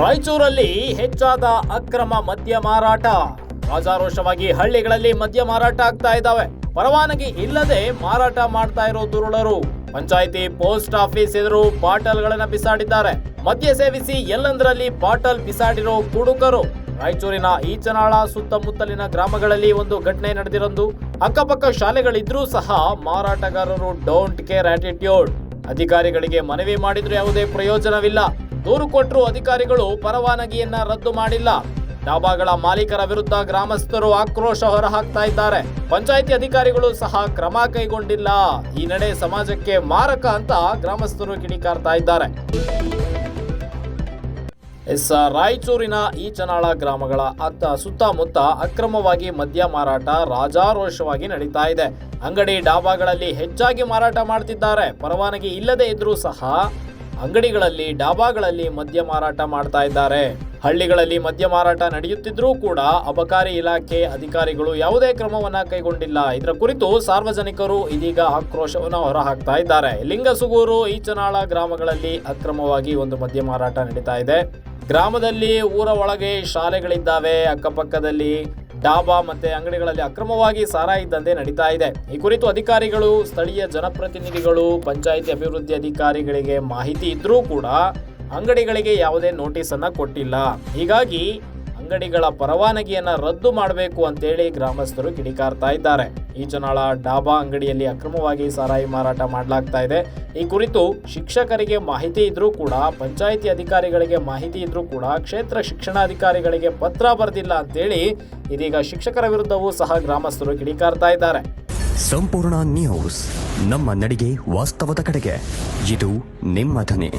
ರಾಯಚೂರಲ್ಲಿ ಹೆಚ್ಚಾದ ಅಕ್ರಮ ಮದ್ಯ ಮಾರಾಟ. ರಾಜಾರೋಷವಾಗಿ ಹಳ್ಳಿಗಳಲ್ಲಿ ಮದ್ಯ ಮಾರಾಟ ಆಗ್ತಾ ಇದ್ದಾವೆ. ಪರವಾನಗಿ ಇಲ್ಲದೆ ಮಾರಾಟ ಮಾಡ್ತಾ ಇರೋ ದುರುಳರು. ಪಂಚಾಯಿತಿ ಪೋಸ್ಟ್ ಆಫೀಸ್ ಎದುರು ಬಾಟಲ್ಗಳನ್ನ ಬಿಸಾಡಿದ್ದಾರೆ. ಮದ್ಯ ಸೇವಿಸಿ ಎಲ್ಲಂದ್ರಲ್ಲಿ ಬಾಟಲ್ ಬಿಸಾಡಿರೋ ಕುಡುಕರು. ರಾಯಚೂರಿನ ಈಚನಾಳ ಸುತ್ತಮುತ್ತಲಿನ ಗ್ರಾಮಗಳಲ್ಲಿ ಒಂದು ಘಟನೆ ನಡೆದಿರೋದು. ಅಕ್ಕಪಕ್ಕ ಶಾಲೆಗಳಿದ್ರೂ ಸಹ ಮಾರಾಟಗಾರರು ಡೋಂಟ್ ಕೇರ್ ಆಟಿಟ್ಯೂಡ್ ಅಧಿಕಾರಿಗಳಿಗೆ ಮನವಿ ಮಾಡಿದ್ರೆ ಯಾವುದೇ ಪ್ರಯೋಜನವಿಲ್ಲ. ದೂರು ಕೊಟ್ಟರು ಅಧಿಕಾರಿಗಳು ಪರವಾನಗಿಯನ್ನ ರದ್ದು ಮಾಡಿಲ್ಲ. ಡಾಬಾಗಳ ಮಾಲೀಕರ ವಿರುದ್ಧ ಗ್ರಾಮಸ್ಥರು ಆಕ್ರೋಶ ಹೊರಹಾಕ್ತಾ ಇದ್ದಾರೆ. ಪಂಚಾಯಿತಿ ಅಧಿಕಾರಿಗಳು ಸಹ ಕ್ರಮ ಕೈಗೊಂಡಿಲ್ಲ. ಈ ನಡೆ ಸಮಾಜಕ್ಕೆ ಮಾರಕ ಅಂತ ಗ್ರಾಮಸ್ಥರು ಕಿಡಿಕಾರ್ತಾ ಇದ್ದಾರೆ. ಎಸ್ ರಾಯಚೂರಿನ ಈಚನಾಳ ಗ್ರಾಮಗಳ ಅತ್ತ ಸುತ್ತಮುತ್ತ ಅಕ್ರಮವಾಗಿ ಮದ್ಯ ಮಾರಾಟ ರಾಜಾರೋಷವಾಗಿ ನಡೀತಾ ಇದೆ. ಅಂಗಡಿ ಡಾಬಾಗಳಲ್ಲಿ ಹೆಚ್ಚಾಗಿ ಮಾರಾಟ ಮಾಡ್ತಿದ್ದಾರೆ. ಪರವಾನಗಿ ಇಲ್ಲದೆ ಇದ್ರೂ ಸಹ ಅಂಗಡಿಗಳಲ್ಲಿ, ಡಾಬಾಗಳಲ್ಲಿ ಮದ್ಯ ಮಾರಾಟ ಮಾಡ್ತಾ ಇದ್ದಾರೆ. ಹಳ್ಳಿಗಳಲ್ಲಿ ಮದ್ಯ ಮಾರಾಟ ನಡೆಯುತ್ತಿದ್ರೂ ಕೂಡ ಅಬಕಾರಿ ಇಲಾಖೆ ಅಧಿಕಾರಿಗಳು ಯಾವುದೇ ಕ್ರಮವನ್ನ ಕೈಗೊಂಡಿಲ್ಲ. ಇದರ ಕುರಿತು ಸಾರ್ವಜನಿಕರು ಇದೀಗ ಆಕ್ರೋಶವನ್ನು ಹೊರಹಾಕ್ತಾ ಇದ್ದಾರೆ. ಲಿಂಗಸುಗೂರು, ಈಚನಾಳ ಗ್ರಾಮಗಳಲ್ಲಿ ಅಕ್ರಮವಾಗಿ ಒಂದು ಮದ್ಯ ಮಾರಾಟ ನಡೀತಾ ಇದೆ. ಗ್ರಾಮದಲ್ಲಿ ಊರ ಒಳಗೆ ಶಾಲೆಗಳಿದ್ದಾವೆ, ಅಕ್ಕಪಕ್ಕದಲ್ಲಿ ಡಾಬಾ ಮತ್ತೆ ಅಂಗಡಿಗಳಲ್ಲಿ ಅಕ್ರಮವಾಗಿ ಸಾರಾಯಿ ದಂಧೆ ನಡೀತಾ ಇದೆ. ಈ ಕುರಿತು ಅಧಿಕಾರಿಗಳು, ಸ್ಥಳೀಯ ಜನಪ್ರತಿನಿಧಿಗಳು, ಪಂಚಾಯಿತಿ ಅಭಿವೃದ್ಧಿ ಅಧಿಕಾರಿಗಳಿಗೆ ಮಾಹಿತಿ ಇದ್ರೂ ಕೂಡ ಅಂಗಡಿಗಳಿಗೆ ಯಾವುದೇ ನೋಟಿಸ್ ಅನ್ನ ಕೊಟ್ಟಿಲ್ಲ. ಹೀಗಾಗಿ ಅಂಗಡಿಗಳ ಪರವಾನಗಿಯನ್ನ ರದ್ದು ಮಾಡಬೇಕು ಅಂತೇಳಿ ಗ್ರಾಮಸ್ಥರು ಕಿಡಿಕಾರ್ತಾ ಇದ್ದಾರೆ. ಈಚನಾಳ ಡಾಬಾ ಅಂಗಡಿಯಲ್ಲಿ ಅಕ್ರಮವಾಗಿ ಸಾರಾಯಿ ಮಾರಾಟ ಮಾಡಲಾಗ್ತಾ ಇದೆ. ಈ ಕುರಿತು ಶಿಕ್ಷಕರಿಗೆ ಮಾಹಿತಿ ಇದ್ರೂ ಕೂಡ, ಪಂಚಾಯಿತಿ ಅಧಿಕಾರಿಗಳಿಗೆ ಮಾಹಿತಿ ಇದ್ರೂ ಕೂಡ, ಕ್ಷೇತ್ರ ಶಿಕ್ಷಣಾಧಿಕಾರಿಗಳಿಗೆ ಪತ್ರ ಬರೆದಿಲ್ಲ ಅಂತೇಳಿ ಇದೀಗ ಶಿಕ್ಷಕರ ವಿರುದ್ಧವೂ ಸಹ ಗ್ರಾಮಸ್ಥರು ಕಿಡಿಕಾರ್ತಾ ಇದ್ದಾರೆ. ಸಂಪೂರ್ಣ ನ್ಯೂಸ್ ನಮ್ಮ ನಡಿಗೆ ವಾಸ್ತವದ ಕಡೆಗೆ. ಇದು ನಿಮ್ಮ ಧ್ವನಿ.